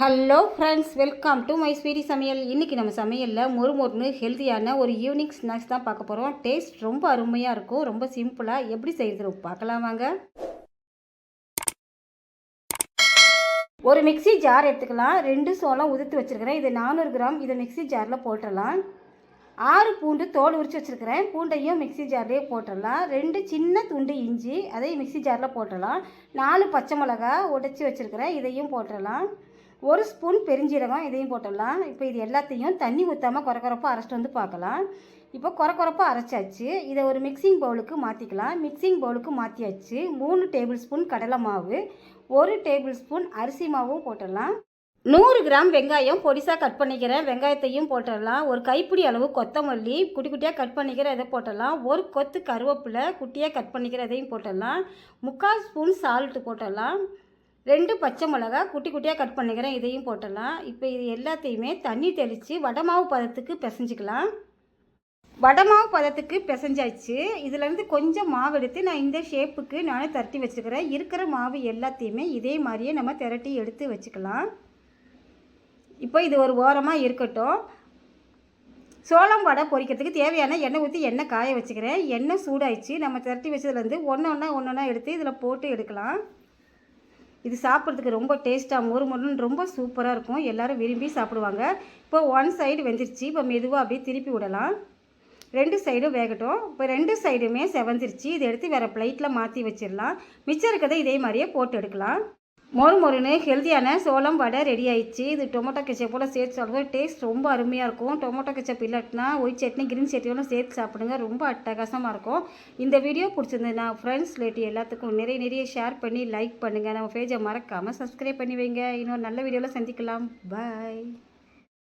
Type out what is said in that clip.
Hello friends welcome to my sweety சமையல். இன்றைக்கி நம்ம சமையலில் மொறு மொறுன்னு ஹெல்த்தியான ஒரு ஈவினிங் ஸ்நாக்ஸ் தான் பார்க்க போகிறோம் டேஸ்ட் ரொம்ப அருமையாக இருக்கும். ரொம்ப சிம்பிளாக எப்படி செய்கிறது பார்க்கலாம் வாங்க. ஒரு மிக்ஸி ஜார் எடுத்துக்கலாம். ரெண்டு சோளம் உதிர்த்து வச்சுருக்கிறேன். இது நானூறு கிராம் இதை மிக்ஸி ஜாரில் போட்டுடலாம் ஆறு பூண்டு தோல் உரித்து வச்சுருக்கிறேன். பூண்டையும் மிக்ஸி ஜார்லேயே போட்டுடலாம் ரெண்டு சின்ன துண்டு இஞ்சி அதையும் மிக்ஸி ஜாரில் போட்டுடலாம் நாலு பச்சை மிளகா உடைச்சி வச்சுருக்கிறேன். இதையும் போட்டுடலாம் ஒரு ஸ்பூன் பெருஞ்சீரகம் இதையும் போட்டுடலாம். இப்போ இது எல்லாத்தையும் தண்ணி ஊற்றாமல் குறை அரைச்சிட்டு வந்து பார்க்கலாம். இப்போ குறை அரைச்சாச்சு. இதை ஒரு மிக்சிங் பவுலுக்கு மாற்றிக்கலாம் மிக்சிங் பவுலுக்கு மாற்றியாச்சு மூணு டேபிள் ஸ்பூன் கடலை மாவு ஒரு டேபிள் ஸ்பூன் அரிசி மாவும் போட்டுடலாம். நூறு கிராம் வெங்காயம் பொடிசாக கட் பண்ணிக்கிறேன். வெங்காயத்தையும் போட்டுடலாம். ஒரு கைப்பிடி அளவு கொத்தமல்லி குட்டி குட்டியாக கட் பண்ணிக்கிற இதை போட்டுடலாம். ஒரு கொத்து கருவேப்பிலை குட்டியாக கட் பண்ணிக்கிற இதையும் போட்டுடலாம். முக்கால் ஸ்பூன் சால்ட்டு போட்டுடலாம். ரெண்டு பச்சை மிளகா குட்டி குட்டியாக கட் பண்ணிக்கிறேன். இதையும் போட்டலாம் இப்போ இது எல்லாத்தையுமே தண்ணி தெளித்து வடமாவு பதத்துக்கு பிசைஞ்சிக்கலாம். வடமாவு பதத்துக்கு பிசைஞ்சாச்சு. இதுலேருந்து கொஞ்சம் மாவு எடுத்து நான் இந்த ஷேப்புக்கு நானே திரட்டி வச்சுக்கிறேன் இருக்கிற மாவு எல்லாத்தையுமே இதே மாதிரியே நம்ம திரட்டி எடுத்து வச்சுக்கலாம். இப்போ இது ஒரு ஓரமாக இருக்கட்டும். சோளம் வடை பொரிக்கிறதுக்கு தேவையான எண்ணெய் ஊற்றி எண்ணெய் காய வச்சுக்கிறேன். எண்ணெய் சூடாயிடுச்சு. நம்ம திரட்டி வச்சதுலேருந்து ஒன்று ஒன்றா ஒன்று ஒன்றா எடுத்து இதில் போட்டு எடுக்கலாம். இது சாப்பிட்றதுக்கு ரொம்ப டேஸ்ட்டாக மொறு மொறுன்னு ரொம்ப சூப்பராக இருக்கும். எல்லோரும் விரும்பி சாப்பிடுவாங்க. இப்போ ஒன் சைடு வெந்துருச்சு. இப்போ மெதுவாக அப்படியே திருப்பி விடலாம். ரெண்டு சைடும் வேகட்டும். இப்போ ரெண்டு சைடுமே செவந்துருச்சு. இதை எடுத்து வேறு பிளேட்டில் மாற்றி வச்சிடலாம். மிச்சம் இருக்கிறத இதே மாதிரியே போட்டு எடுக்கலாம். மொறு மொறுன்னு ஹெல்த்தியான சோளம் வடை ரெடி ஆயிடுச்சு. இது டொமேட்டோ கெச்சப்போட சேர்த்து சாப்பிடுங்க. டேஸ்ட் ரொம்ப அருமையாக இருக்கும். டொமேட்டோ கெச்சப் இல்லாட்டினா ஒயிட் சட்னி கிரீன் சட்னியோட சேர்த்து சாப்பிடுங்க. ரொம்ப அட்டகாசமாக இருக்கும். இந்த வீடியோ பிடிச்சிருந்ததுன்னா ஃப்ரெண்ட்ஸ் ரிலேட்டிவ் எல்லாத்துக்கும் நிறைய நிறைய ஷேர் பண்ணி லைக் பண்ணுங்கள் நம்ம பேஜை மறக்காமல் சப்ஸ்கிரைப் பண்ணி வைங்க. இன்னொரு நல்ல வீடியோவில் சந்திக்கலாம். பாய்